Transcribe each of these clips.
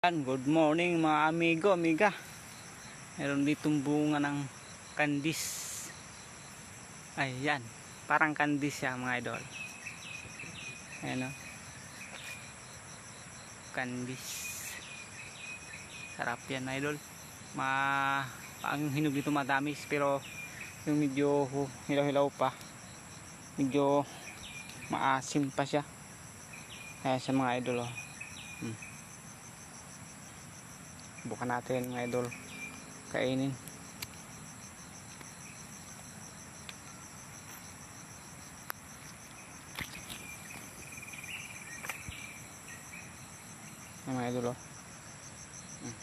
Good morning mga amigo, amiga. Meron ditong bunga ng kandis. Ayan, parang kandis siya mga idol. Ayan o. Kandis. Sarap yan idol. Ma ang hinog dito matamis pero yung medyo hilaw-hilaw pa. Medyo maasim pa siya. Ayan sa mga idol oh. Bukan natin mga idol. Kainin. Ayan, mga idol oh. Mm.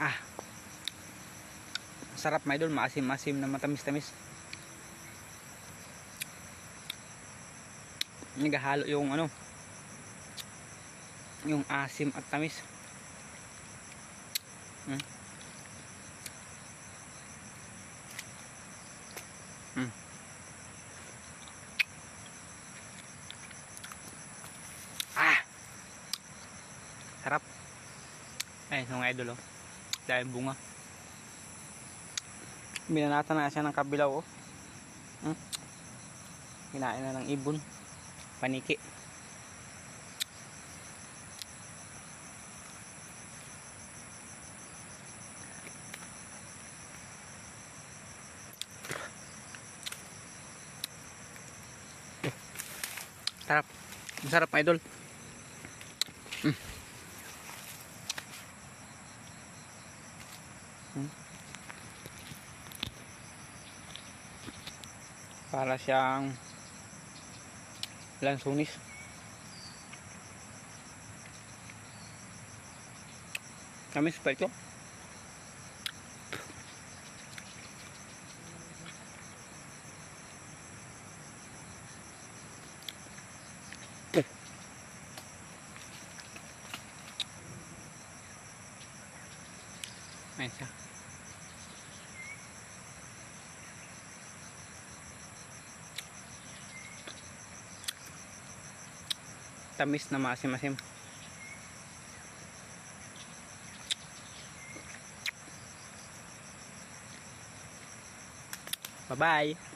Ah. Sarap mga idol, maasim-asim na matamis-tamis. Nagahalo yung ano, yung asim at tamis. Hmm. Hmm. Ah! Sarap. Ayun, yung idol oh. Dahil bunga. Binanata na siya ng kabilaw oh. Hmm? Kinain na ng ibon. Paniki. Sarap. Masarap mga idol. Mm. Mm. Para siyang lansunis. Tamis pa ito. Ayan siya. Tamis na maasim-asim. Bye-bye.